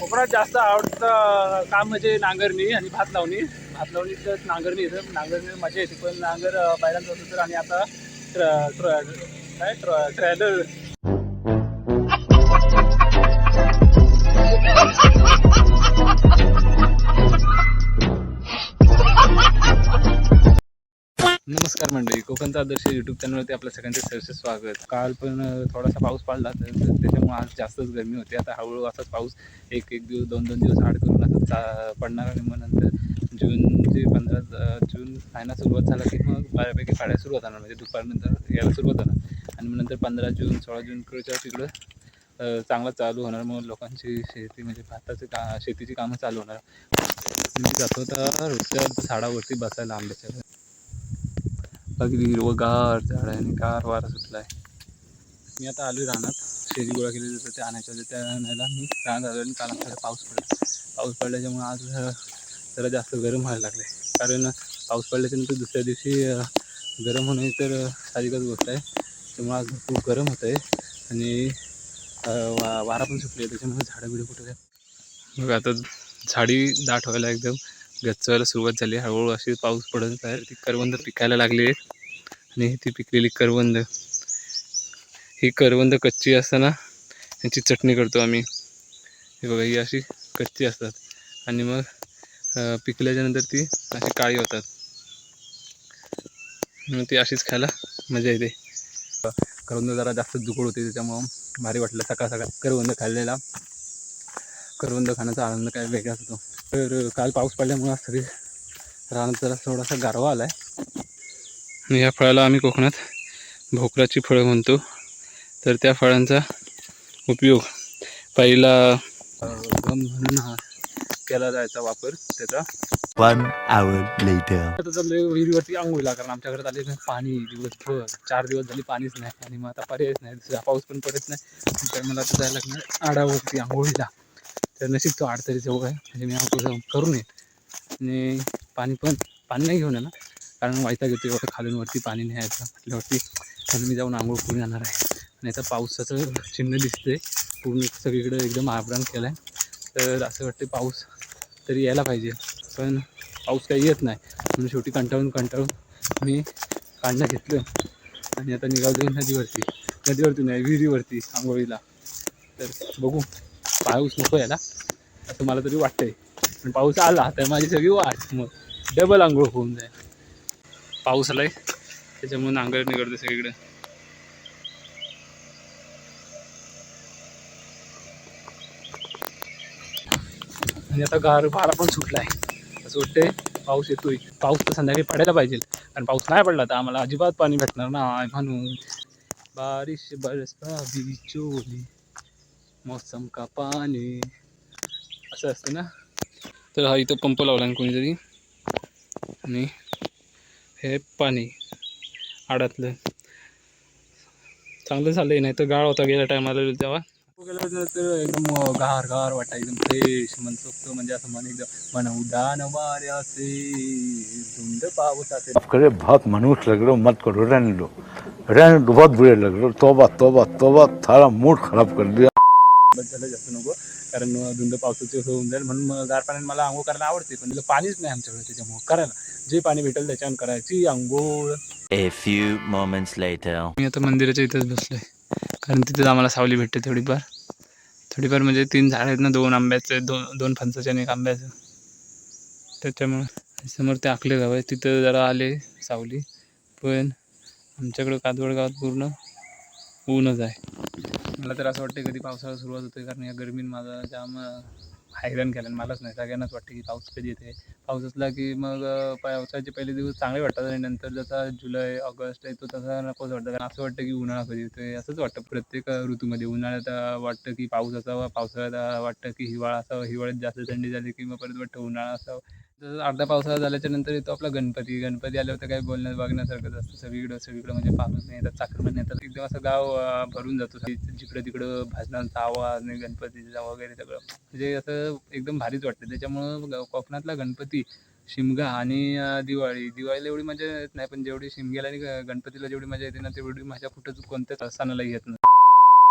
कोकणात जास्त आवडतं काम म्हणजे नांगरणी आणि भात लावणी. भात लावणी तर नांगरणी येतं नांगरणी मजा येते पण नांगर अं, बैलांचं असतं तर आणि आता ट्र- ट्र- काय? ट्र- ट्रॅलर नमस्कार मंडळी कोकणचा आदर्श युट्यूब चॅनलवरती आपल्या सगळ्यांचे सहर्ष स्वागत. काल पण थोडासा पाऊस पडला तर त्याच्यामुळे आज जास्तच गरमी होती. आता हळूहळू असाच पाऊस एक एक दिवस दोन दोन दिवस आड करून असं चा पडणार आणि मग नंतर जूनचे पंधरा जून महिना सुरुवात झाला की मग बऱ्यापैकी पाड्या सुरुवात होणार म्हणजे दुपारनंतर यायला सुरुवात होणार आणि मग नंतर पंधरा जून सोळा जूनकडच्या तिकडं चांगला चालू होणार. मग लोकांची शेती म्हणजे भाताचे का शेतीची कामं चालू होणार. म्हणजे मी जातो तर रोजच्या झाडावरती बसायला आंब्याच्या अगदी हिरवगार झाड आहे आणि गार वारा सुटला आहे मी आता आलो रानात. शेती गोळा केली जातं ते आणायच्या त्या आणायला मी रानात आलो आणि काल आमच्याकडे पाऊस पडला. पाऊस पडल्याच्यामुळे आज जरा जास्त गरम व्हायला लागले कारण पाऊस पडल्याच्यानंतर दुसऱ्या दिवशी गरम होणे तर साधिकच गोष्ट आहे. त्यामुळे आज खूप गरम होतं आहे आणि वा वारा पण सुटली आहे त्याच्यामुळे झाडं बिडं कुठे बघा मग आता झाडी दाट व्हायला एकदम गच्च व्हायला सुरुवात झाली हळूहळू अशी पाऊस पडत आहे. ती करवंद पिकायला लागली आहेत. आणि ती पिकलेली करवंद. ही करवंद कच्ची असताना यांची चटणी करतो आम्ही. हे बघा ही अशी कच्ची असतात. आणि मग पिकल्याच्यानंतर ती अशी काळी होतात. मग ती अशीच खायला मजा येते. करवंद जरा जास्त दुकड होते त्याच्यामुळं भारी वाटलं. सकाळ सकाळ करवंद खाल्लेला. करवंद खाण्याचा आनंद काय वेगळाच होतो. तर काल पाऊस पडल्यामुळं सगळी रानात जरा थोडासा गारवा आला आहे आणि या फळाला आम्ही कोकणात भोकराची फळं म्हणतो. तर त्या फळांचा उपयोग पहिला गम म्हणून हा केला जायचा वापर त्याचा. Hour later. आता चाललोय विहिरीवरती आंघोळीला कारण आमच्या घरात आले नाही पाणी दिवसभर चार दिवस झाली पाणीच नाही. आणि मग आता पर्यायच नाही दुसरा पाऊस पण पडत नाही. तर मला आता जायला लागणार आडावरती आंघोळीला. तर नशीब तो आठ तरी जवळ आहे. म्हणजे मी आपलं जाऊन करू नये आणि पाणी पण पाणी नाही घेऊन येणार. कारण वायता घेतो एवढं खालून वरती पाणी न्यायचं. म्हटल्यावरती आणि मी जाऊन आंघोळ करून जाणार आहे. आणि आता पावसाचं चिन्ह दिसतंय. पूर्ण सगळीकडे एकदम आभरण केलं आहे तर असं वाटते पाऊस तरी यायला पाहिजे. पण पाऊस काही येत नाही. म्हणून शेवटी कंटाळून कंटाळून मी काढणं घेतलं. आणि आता निघालो नदीवरती. नदीवरती नाही विहिरीवरती आंघोळीला. तर बघू. पाऊस नको यायला असं मला तरी वाटतंय. पण पाऊस आला तर माझी सगळी वाट मग डबल आंघोळ होऊन जाईल. पाऊस आलाय त्याच्यामुळे नांगर निघडते सगळीकडे. आणि आता गार भारा पण सुटला आहे असं वाटतंय पाऊस येतोय. पाऊस तर संध्याकाळी पडायला पाहिजे कारण पाऊस नाही पडला तर आम्हाला अजिबात पाणी भेटणार नाही म्हणून. बारिश बरसा बिचोली मौसम का पाणी असं असतं ना? तर हा इथं पंप लावला आहे कोणीतरी. आणि हे पाणी आडातलं. चांगलं झालंय नाही तर गाळ होता गेल्या टायमाला तेव्हा गेलं तर- तर एकदम गार गार वाटा एकदम फ्रेश मनसोक्त म्हणजे असं मन एकदम मन उदान वाऱ्याचे धुंद पावसाचे माफ करे बहुत मनुष्य लग रहे हो मत करो रहने दो रहने बहुत बुरे लग रहे हो तोबा तोबा तोबा थारा मूड खराब कर दिया बद्दल जास्त नको. कारण धुंद पावसाचे होऊन जाईल. म्हणून मग गार पाण्यात मला आंघोळ करायला आवडते पण तिला पाणीच नाही आमच्याकडे त्याच्यामुळे. करायला जे पाणी भेटेल त्याच्यावर करायची आंघोळ. A few moments later. मी आता मंदिराच्या इथंच बसलोय. कारण तिथेच आम्हाला सावली भेटते थोडीफार. थोडीफार म्हणजे तीन झाड आहेत ना दोन आंब्याचे दोन दोन फणसाचे आणि एक आंब्याचं. त्याच्यामुळे समोर ते आखले गाव आहे. तिथं जरा आले सावली. पण आमच्याकडं कादवड गावात पूर्ण ऊनच आहे. मला तर असं वाटतं कधी पावसाळा सुरुवात होते कारण या गरमीत माझा जाम अं, हैराण केलं. आणि मलाच नाही सगळ्यांनाच वाटतं की पाऊस कधी येते पाऊस असला की मग पावसाचे पहिले दिवस चांगले वाटतात आणि नंतर जसा जुलै ऑगस्ट येतो तसा नकोच वाटतं. कारण असं वाटतं की उन्हाळा कधी येतोय असंच वाटतं प्रत्येक ऋतूमध्ये. उन्हाळ्यात वाटतं की पाऊस असावा पावसाळ्यात वाटतं की हिवाळा असावा हिवाळ्यात जास्त थंडी झाली की मग परत वाटतं उन्हाळा असावा. जसं अर्धा पावसाळा झाल्याच्यानंतर येतो आपला गणपती. गणपती आल्यावर तर काही बोलण्यात बघण्यासारखंच असतं. सगळीकडं सगळीकडं म्हणजे पाऊस नाही येतात चाकरमन येतात एकदम असं गाव भरून जातो. जिकडं तिकडं भाजनांचा आवाज आणि गणपतीचा वगैरे सगळं. म्हणजे असं एकदम भारीच वाटतं. त्याच्यामुळं ग- कोकणातला गणपती शिमगा आणि दिवाळी. दिवाळीला एवढी मजा येत नाही पण जेवढी शिमग्याला आणि ग- गणपतीला जेवढी मजा येते ना तेवढी मजा कुठंच कोणत्याच सणाला येत नाही.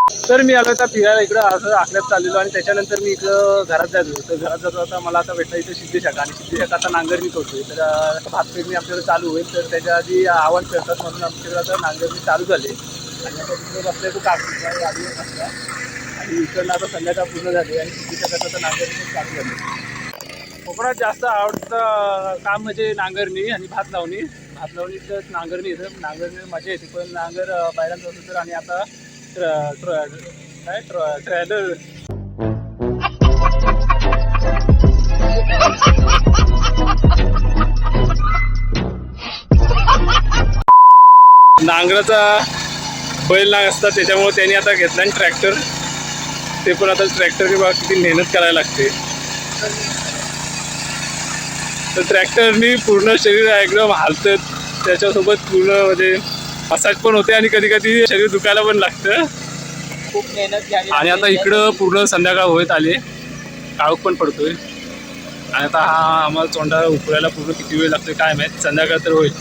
तर मी आलो आता फिरायला. इकडं असं आखल्यात चाललेलो आणि त्याच्यानंतर मी इकडं घरात जायचो तर घरात जातो आता मला आता भेटला इथं सिद्धेशाखा. आणि सिद्धेशाखा आता नांगरणी करतोय. तर भात पेरणी आपल्याला चालू होईल. तर त्याच्या आधी आव्हान करतात म्हणून आमच्याकडे आता नांगरणी चालू झाली. आणि आता तिकडे बसले तो काकी. असला आणि इकडनं आता संध्याकाळ पूर्ण झाली आणि सिद्धेशाखाचं आता नांगरणी चालू झाली. कोकणात जास्त आवडतं काम म्हणजे नांगरणी आणि भात लावणी. भात लावणी तर नांगरणी येतं नांगरणी म्हणजे मजा येते. पण नांगर बाहेर जात तर आणि आता काय ट्रॅलर eh, नांगराचा बैल नांग असतात त्याच्यामुळे त्यांनी आता घेतला आणि ट्रॅक्टर ते पण आता ट्रॅक्टर किंवा किती मेहनत करायला लागते. तर ट्रॅक्टरनी पूर्ण शरीर एकदम हालतं. त्याच्यासोबत पूर्ण म्हणजे मसाज पण होते आणि कधी कधी शरीर दुखायला पण लागतं. खूप मेहनत घ्यावी आणि आता. इकडं पूर्ण संध्याकाळ होत आले. काळोख पण पडतोय. आणि आता हा आम्हाला तोंडाला उकळायला पूर्ण किती वेळ लागतोय काय माहीत. संध्याकाळ तर होईल.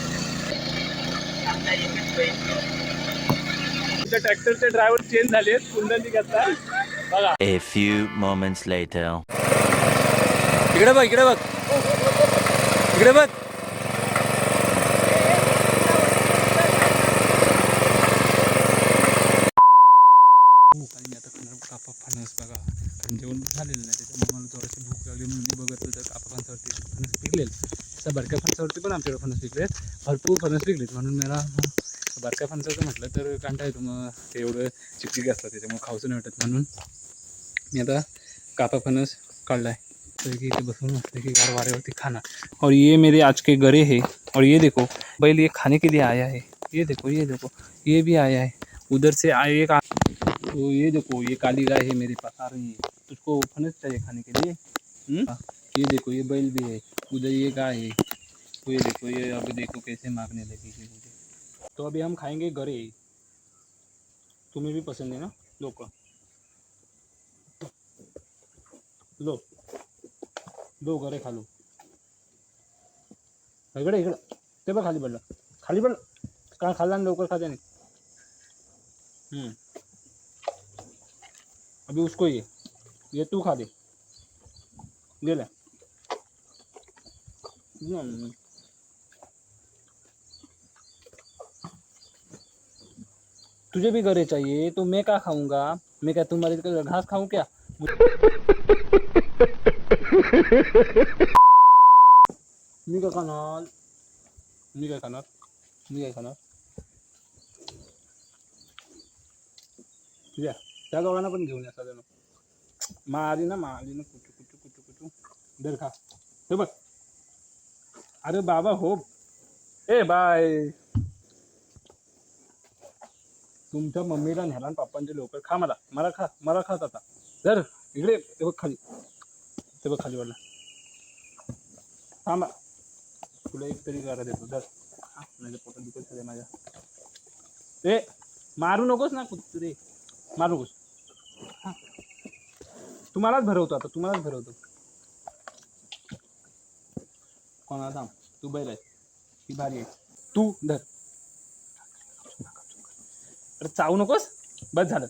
ट्रॅक्टरचे ड्रायव्हर चेंज झाले कुंडली घेतला बघा. A few moments later. इकडे बघ इकडे बघ. इकडे बघ. मला थोडीशी भूक लागली म्हणून मी फणस पिकलेत. भरपूर फणस पिकलेत. म्हणून मला मग बरक्या फणसाचं म्हटलं तर कांटा येतो मग ते एवढं चिकचिक त्याच्यामुळे नाही वाटत. म्हणून मी आता कापा फणस काढलाय. तर की इथे बसून की गार वाऱ्यावरती खाना और ये मेरे आज के गरे है. और ये देखो, बैल ये खाने के लिए आया है. ये देखो ये देखो, ये भी आया है. उधर से आए एक तो ये देखो, ये काली गाय है मेरे पास, आ रही है. तुझको फनस चाहिए खाने के लिए? हम्म? हाँ, ये देखो ये बैल भी है उधर ये गाय है। तो ये देखो ये अभी देखो कैसे मांगने लगी है मुझे। तो अभी हम खाएँगे गरे। तुम्हें भी पसंद है ना? लो का। लो। दो गरे खा लो। इकडे इकडं ते बघ खाली पडलं खाली पडलं का खाल्ला आणि लवकर खाते नाही हम्म. अभी उसको ये। ये तू खा दे। ले ले। हम्म. तुझे भी गरे चाहिए तो मैं क्या खाऊँगा? मैं क्या तुम्हारी घास खाऊं क्या? मी काय खाणार मी काय खाणार मी काय खाणार या त्या दोघांना पण घेऊन या सगळ्यांना मारी ना मारी ना कुचू कुचू कुचू कुचू दर खा. हे बघ. अरे बाबा हो. ए बाय. तुमच्या मम्मीला न्याला आणि पप्पांचे लवकर खा मला. मला खा मला खात आता. जर इकडे ते बघ खाली. ते बघ खाली वाला थांबा. तुला एक तरी करा देतो. जर नाही पोटात दुखत झाले माझ्या. ए मारू नकोस ना कुत्रे मारू नकोस. तुम्हालाच भरवतो आता तुम्हालाच भरवतो. कोणाला थांब तू बैल आहे ती भारी आहे. तू धर. अरे चावू नकोस? बस झालं.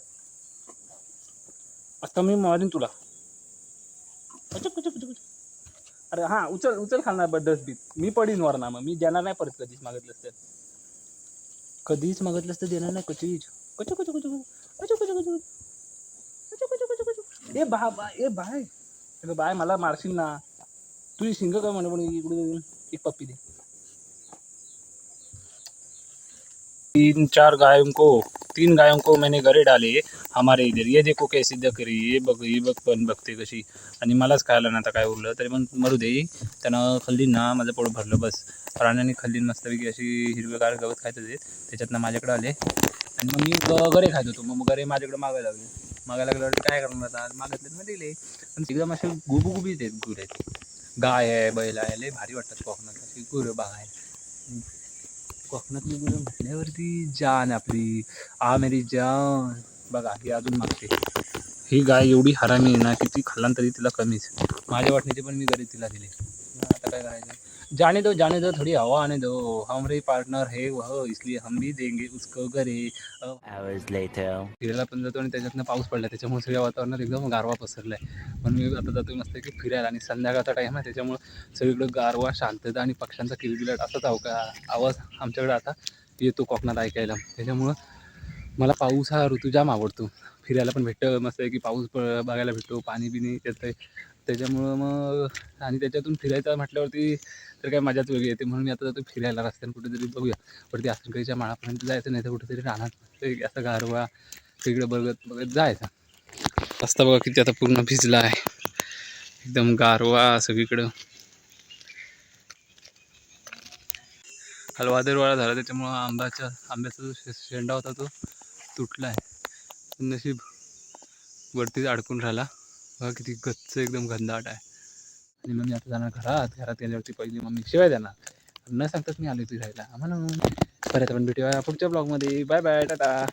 आता मी मारीन तुला. अरे हा उचल उचल खालणार बस डस्टबिन मी पडीन वरना मग. मी देणार नाही परत कधीच मागत तर कधीच मागत तर देणार नाही कचीच कचो कचो कचो कचो कचो कचो ए बा बा ए बाय. अगं बाय मला मारशील ना. तुझी शिंग काय म्हणे पण इकडे एक पप्पी दे. तीन चार गायों को तीन गायों को मैंने घरे डाले हमारे इधर. ये देखो कैसी दकरी ये बघ ही बघ पण बघते कशी. आणि मलाच खायला ना आता काय उरलं तरी पण मरू दे. त्यानं खाल्ली ना माझं पोट भरलं बस. प्राण्यांनी खाल्ली मस्तपैकी अशी हिरवेगार गवत खायचं ते. त्याच्यातनं माझ्याकडे आले. आणि मग मी घरे खायचो होतो. मग घरे माझ्याकडे मागायला लागले. मागायला लागल्यावर काय करणार आता? मागितले मग दिले पण एकदम असे गुबुगुबी आहेत गुर आहेत. गाय आहे बैल आहे लय भारी वाटतात कोकणात. अशी गुरं बघायला. कोकणातली गुरं म्हटल्यावरती जान आपली. आ मेरी जान. बघा ही अजून मागते. ही गाय एवढी हरामी आहे ना ती खाल्ला तरी तिला कमीच. माझ्या वाटण्याची पण मी घरी तिला दिले. आता काय करायचं? जाने दो जाने दो थोड़ी हवा आने दो। हमारे पार्टनर है वह इसलिए हम भी देंगे उसको घरे. फिरायला पण जातो आणि त्याच्यातनं पाऊस पडला त्याच्यामुळे सगळ्या वातावरणात एकदम गारवा पसरला आहे पण मी आता जातो मस्त की फिरायला आणि संध्याकाळचा टाईम आहे त्याच्यामुळं सगळीकडं गारवा शांतता आणि पक्ष्यांचा किलबिलाट असाच आव का? आवाज आमच्याकडे आता येतो कोकणात ऐकायला. त्याच्यामुळं मला पाऊस हा ऋतू जाम आवडतो. फिरायला पण भेटतं मस्त आहे की पाऊस बघायला भेटतो पाणी बिणी येतं त्याच्यामुळं मग आणि त्याच्यातून फिरायचं म्हटल्यावरती तर काय मजाच वेगळी येते. म्हणून मी आता जातो फिरायला. रस्त्याने कुठेतरी बघूया. वरती आसनकडीच्या माळापर्यंत जायचं नाही तर कुठेतरी राहणार असं गारवा तिकडे बघत बघत जायचं. रस्ता बघा किती आता पूर्ण भिजला आहे. एकदम गारवा सगळीकडं. हलवादरवाळा झाला त्याच्यामुळं आंब्याच्या आंब्याचा जो शे- शेंडा होता तो तुटला आहे नशीब वरतीच अडकून राहिला. बघा किती गच्च एकदम घनदाट आहे. आणि मग मी आता जाणार घरात घरात गेल्यावरती पहिली मम्मी शिवाय देणार. न सांगताच मी आलो फिरायला आम्हाला परत आपण भेटूया पुढच्या ब्लॉगमध्ये बाय बाय टाटा.